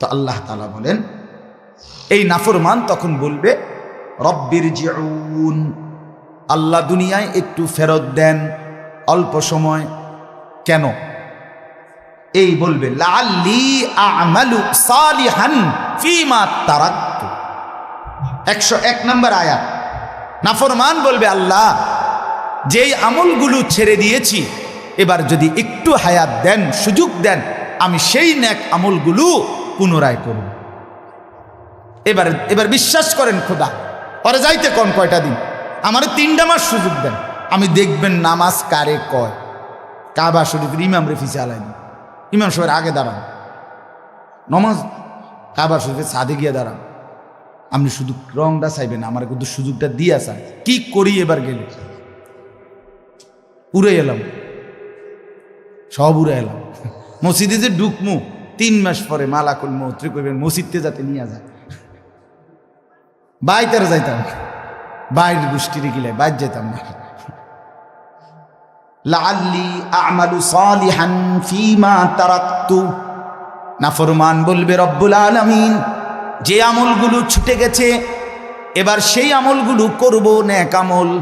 তো আল্লাহ তালা বলেন, এই নাফরমান তখন বলবে রব্বির জিউন আল্লাহ দুনিয়ায় একটু ফেরত দেন, অল্প সময়, কেন? এই বলবে একশো এক নম্বর আয়াত। নাফরমান বলবে, আল্লাহ, যেই আমলগুলো ছেড়ে দিয়েছি, এবার যদি একটু হায়াত দেন, সুযোগ দেন, আমি সেই ন্যাক আমলগুলো পুনরায় করব এবার এবার বিশ্বাস করেন খোদা, পরে যাইতে কোন কয়টা দিন। আমার তিনটা মাস সুযোগ দেন, আমি দেখবেন নামাজ কারে কয়। কাবা শরীফের ইমাম রেফিসে আলাইনি। ইমাম সাহেবের আগে দাঁড়ান। নমাজ, কাবা শরীফের সাদে গিয়ে দাঁড়ান। আপনি শুধু রংটা চাইবেন, আমার কিন্তু সুযোগটা দিয়ে আসা কি করি এবার গেলে? উড়ে এলাম। সব উড়ে এলাম। মসজিদে যে ঢুকমু তিন মাস পরে মালাকুল মৌত্রী করবেন মসজিদতে যাতে নিয়ে যায়। বাইতারে যাইতাম বাইর গোষ্ঠীর গিলে বাইর যেতাম না। লাল্লি আমালু সালিহান ফিমা তারাক্তু। নাফরমান বলবে, রব্বুল আলামিন, যে আমলগুলো ছুটে গেছে, এবার সেই আমলগুলো করব ন্যাক আমল।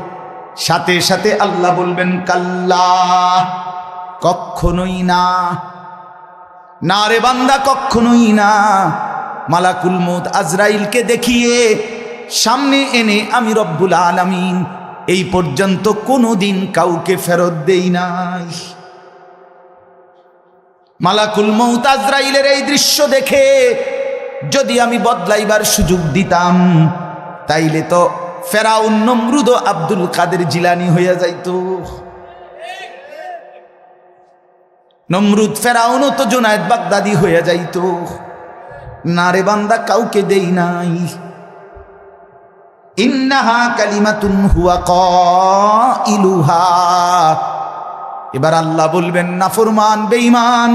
সাথে সাথে আল্লাহ বলবেন, কাল্লা কখনোই না। না রে বান্দা, কখনোই না। মালাকুল মত আজরাইলকে দেখিয়ে সামনে এনে আমি রব্বুল আলামিন এই পর্যন্ত কোনো দিন কাউকে ফেরত দেই নাই। মালাকুল মৌত আজরাইলের এই দৃশ্য দেখে যদি আমি বদলাইবার সুযোগ দিতাম, তাইলে তো ফেরাউন নমরুদ আব্দুল কাদের জিলানি হইয়া যাইত। নমরুদ ফেরাউনও তো জোনায়েদ বাগদাদি হইয়া যাইত। না রে বান্দা, কাউকে দেই নাই। ইন্নাহা কালিমাতুন হুয়া ক ইলুহা এবার আল্লাহ বলবেন, নাফরমান, বেঈমান,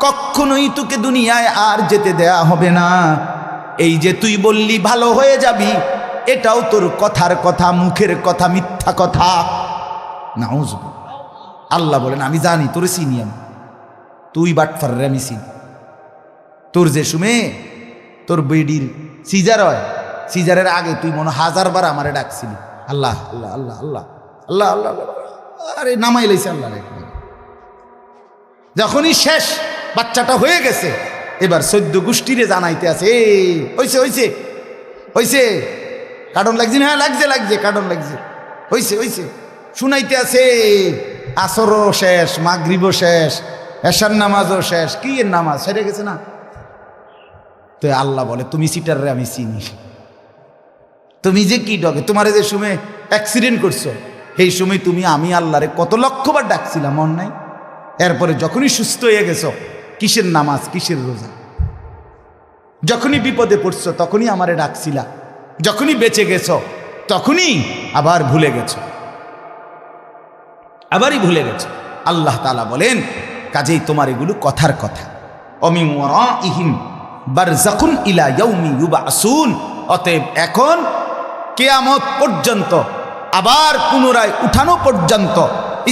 কখনোই তোকে দুনিয়ায় আর যেতে দেয়া হবে না। এই যে তুই বললি, ভালো হয়ে যাবি, এটাও তোর কথার কথা, মুখের কথা, মিথ্যা কথা। নাউজ। আল্লাহ বলেন, আমি জানি, তোর চিনি আমি। তুই বাটফার রে আমি চিনি। তোর যে সুমে, তোর বেডির সিজার হয়, সিজারের আগে তুই মনে হাজার বার আমারে ডাকছিলি। আল্লাহ আল্লাহ আল্লাহ আল্লাহ আল্লাহ আল্লাহ আল্লাহ আরে নামাই লাইছে আল্লাহ যখনই শেষ বাচ্চাটা হয়ে গেছে, এবার সদ্য গোষ্ঠীরে জানাইতে আছে এই হইছে হইছে হইছে। কার্টন লাগছে হ্যাঁ লাগছে লাগছে, কার্টন লাগছে। হইছে হইছে। শুনাইতে আছে আসরও শেষ, মাগরিবও শেষ, এশার নামাজও শেষ। কি এর নামাজ? সেরে গেছে না? তো আল্লাহ বলে, তুমি সিটারে আমি চিনি। তুমি যে কি ডগে? তোমার যে সময় অ্যাক্সিডেন্ট করছ, সেই সময় তুমি আমি আল্লাহরে কত লক্ষবার ডাকছিলাম, মন নাই? এরপরে যখনই সুস্থ হয়ে গেছো, কিসের নামাজ, কিসের রোজা? যখনই বিপদে পড়ছো, তখনই আমারে ডাকছিলা। যখনই বেঁচে গেছো, তখনই আবার ভুলে গেছো। আবারই ভুলে গেছে। আল্লাহ তালা বলেন, কাজেই তোমার এগুলো কথার কথা। অমি বারজাকুন ইলা ইয়াউমি ইউবাসুন। অতএব এখন কেয়ামত পর্যন্ত, আবার পুনরায় উঠানো পর্যন্ত,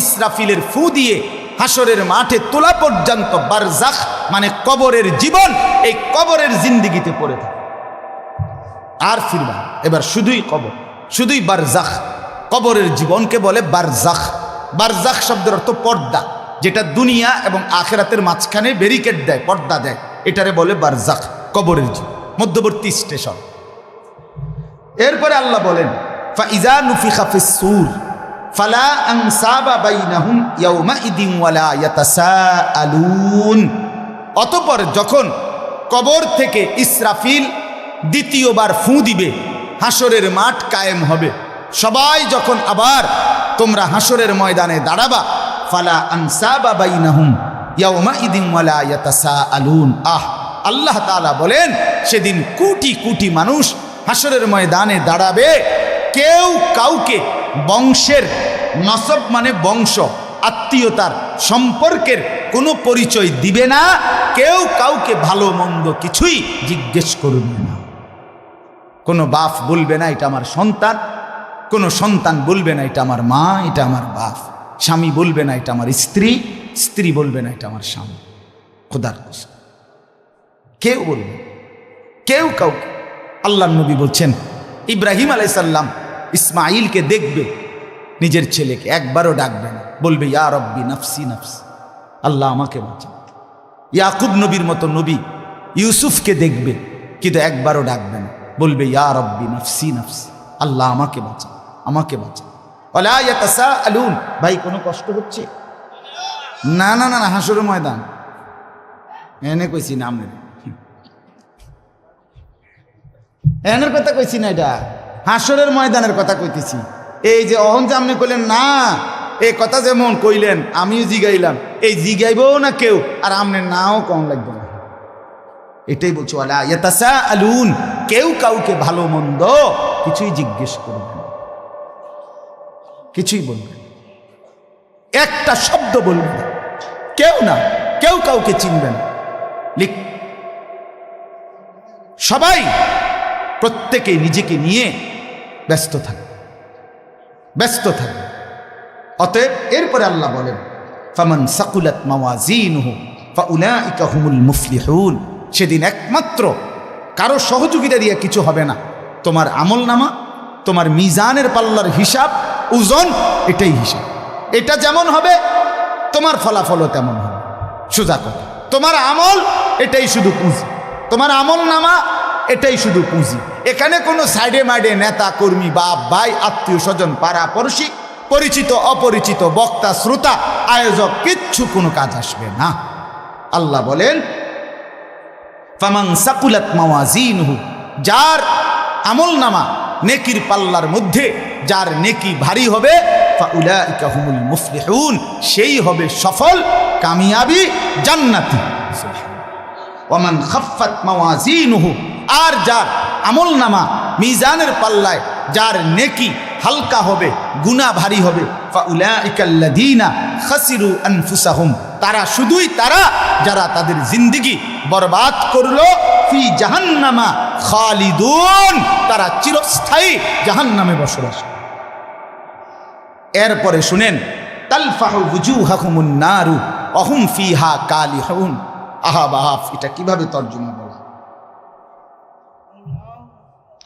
ইসরাফিলের ফু দিয়ে হাসরের মাঠে তোলা পর্যন্ত বারজাখ মানে কবরের জীবন, এই কবরের জিন্দিগিতে পড়ে থাকে। আর ফিরবা এবার শুধুই কবর, শুধুই বারজাখ কবরের জীবনকে বলে বারজাখ বারজাখ শব্দের অর্থ পর্দা, যেটা দুনিয়া এবং আখেরাতের মাঝখানে ব্যারিকেড দেয়, পর্দা দেয়। এটারে বলে বারজাক কবরের জীবন মধ্যবর্তী স্টেশন। এরপরে আল্লাহ বলেন, ফাইজা আনসাবা বাইনাহুম ইয়াউমাইদিন ওয়ালা অতঃপর যখন কবর থেকে ইসরাফিল দ্বিতীয়বার ফু দিবে হাসরের মাঠ কায়েম হবে। সবাই যখন আবার তোমরা হাসরের ময়দানে দাঁড়াবা। ফালা আনসাবা বাইনাহুম ইয়াউমাইদিন ওয়ালা ইয়াতাসাআলুন। আহ, আল্লাহ তাআলা বলেন, সেদিন কোটি কোটি মানুষ হাসরের ময়দানে দাঁড়াবে। কেউ কাউকে বংশের নসব মানে বংশ, আত্মীয়তার সম্পর্কের কোনো পরিচয় দিবে না। কেউ কাউকে ভালো মন্দ কিছুই জিজ্ঞেস করবে না। কোনো বাপ বলবে না, এটা আমার সন্তান। কোনো সন্তান বলবে না, এটা আমার মা, এটা আমার বাপ। স্বামী বলবে না, এটা আমার স্ত্রী। স্ত্রী বলবে না, এটা আমার স্বামী। খোদার কসম। কেউ বলবে কেউ কাউকে। আল্লাহ নবী বলছেন, ইব্রাহিম আলাইসাল্লাম ইসমাইলকে দেখবে, নিজের ছেলেকে, একবারও ডাকবে না। বলবে, ইয়া রব্বি নফসি নফসি। আল্লাহ আমাকে বাঁচান। ইয়াকুব নবীর মতো নবী ইউসুফকে দেখবে, কিন্তু একবারও ডাকবে না। বলবে, ইয়া রব্বি নফসি নফসি। আল্লাহ আমাকে বাঁচান। আমাকে ইয়াতাসা আলুন ভাই, কোনো কষ্ট হচ্ছে? না না না না হাসুর ময়দান। এনে কইছি না আমি এনের কথা কইছি না এটা। হাসরের ময়দানের কথা কইতেছি। এই যে অহন যে আপনি কইলেন, না, এই কথা যেমন কইলেন, আমিও জিগাইলাম। এই জিগাইবও না কেউ, আর আমনে নাও কম লাগবে না। এটাই বলছো আলা আলুন কেউ কাউকে ভালো মন্দ কিছুই জিজ্ঞেস করবে কিছুই বলবে একটা শব্দ বলবে না। কেউ না, কেউ কাউকে চিনবে না। লিখ। সবাই প্রত্যেকে নিজেকে নিয়ে ব্যস্ত থাকে। ব্যস্ত থাকে। অতএব এরপরে আল্লাহ বলেন, ফামান সাকুলাত মাওয়াজিনহু ফাউলাইকা হুমুল মুফলিহুন। সেদিন একমাত্র কারও সহযোগিতা দিয়ে কিছু হবে না। তোমার আমল নামা তোমার মিজানের পাল্লার হিসাব ওজন এটাই হিসাব। এটা যেমন হবে, তোমার ফলাফলও তেমন হবে। সোজা কথা। তোমার আমল এটাই শুধু পুঁজি। তোমার আমল নামা এটাই শুধু পুঁজি। এখানে কোনো সাইডে মাইডে নেতা, কর্মী, বাপ, ভাই, আত্মীয় স্বজন, পাড়া, পড়শি, পরিচিত, অপরিচিত, বক্তা, শ্রোতা, আয়োজক, কিচ্ছু কোনো কাজ আসবে না। আল্লাহ বলেন ফামাং সাকুলাত মাওয়াজিনহু যার আমল নামা নেকির পাল্লার মধ্যে যার নেকি ভারী হবে, ফাউলাইকা হুমুল মুফলিহুন, সেই হবে সফল, কামিয়াবি, জান্নাতি ওমান খাফাত মাওয়াজিনহু, আর যার আমল নামা মিজানের পাল্লায়, যার নেকি হালকা হবে, গুনাহ ভারী হবে ফাউলাইকাল্লাযীনা খাসিরু আনফুসাহুম, তারা শুধুই তারা যারা তাদের জিন্দিগি বরবাদ করল, ফি জাহান্নামা খালিদুন, তারা চিরস্থায়ী জাহান্নামে বসবাস করে। এরপরে শুনেন নারু, অহুম ফিহা কালিহুন। আহা বাহাফ এটা কীভাবে তর্জমা বলা?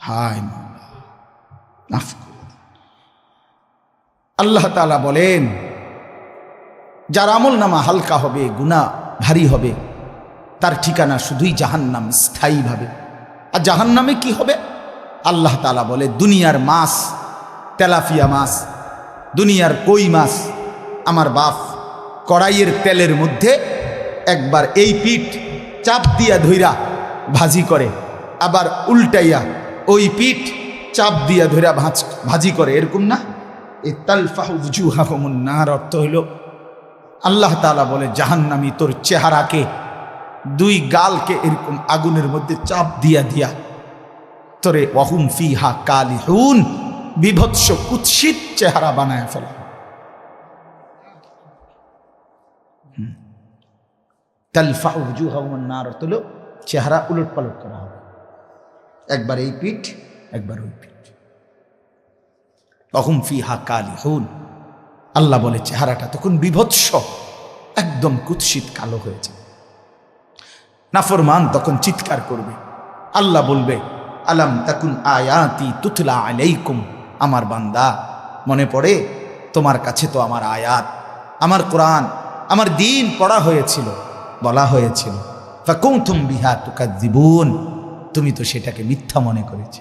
হায়। আল্লাহ তাআলা বলেন, যার আমল নামা হালকা হবে গুণা ভারী হবে, তার ঠিকানা শুধুই জাহান্নাম স্থায়ীভাবে আর জাহান্নামে কি হবে? আল্লাহ তাআলা বলে, দুনিয়ার মাছ, তেলাফিয়া মাছ দুনিয়ার কই মাছ? আমার বাপ কড়াইয়ের তেলের মধ্যে একবার এই পিঠ চাপ দিয়া ধইরা ভাজি করে, আবার উল্টাইয়া ওই পিঠ চাপ দিয়া ধইরা ভাজ, ভাজি করে, এরকম না? এই তালফাহুজুহাহমুন্নার অর্থ হইল, আল্লাহ তালা বলে, জাহান্নামি তোর চেহারাকে, দুই গালকে এরকম আগুনের মধ্যে চাপ দিয়া দিয়া, তোরে ওয়াহুম ফিহা কালিহুন বিভৎস কুৎসিত চেহারা বানায় ফেলা। হলো চেহারা উলট পালট করা হবে। একবার এই পিঠ, একবার ওই পিঠ। অহুম ফিহা কালিহুন। আল্লাহ বলে চেহারাটা তখন বিভৎস, একদম কুৎসিত কালো হয়েছে নাফরমান তখন চিৎকার করবে। আল্লাহ বলবে, আলাম তাকুন আয়াতি তুতলা আলাইকুম আমার বান্দা। মনে পড়ে, তোমার কাছে তো আমার আয়াত, আমার কোরআন, আমার দিন পড়া হয়েছিল, বলা হয়েছিল। ফাকুম বিহা তুকা জীবন তুমি তো সেটাকে মিথ্যা মনে করেছি।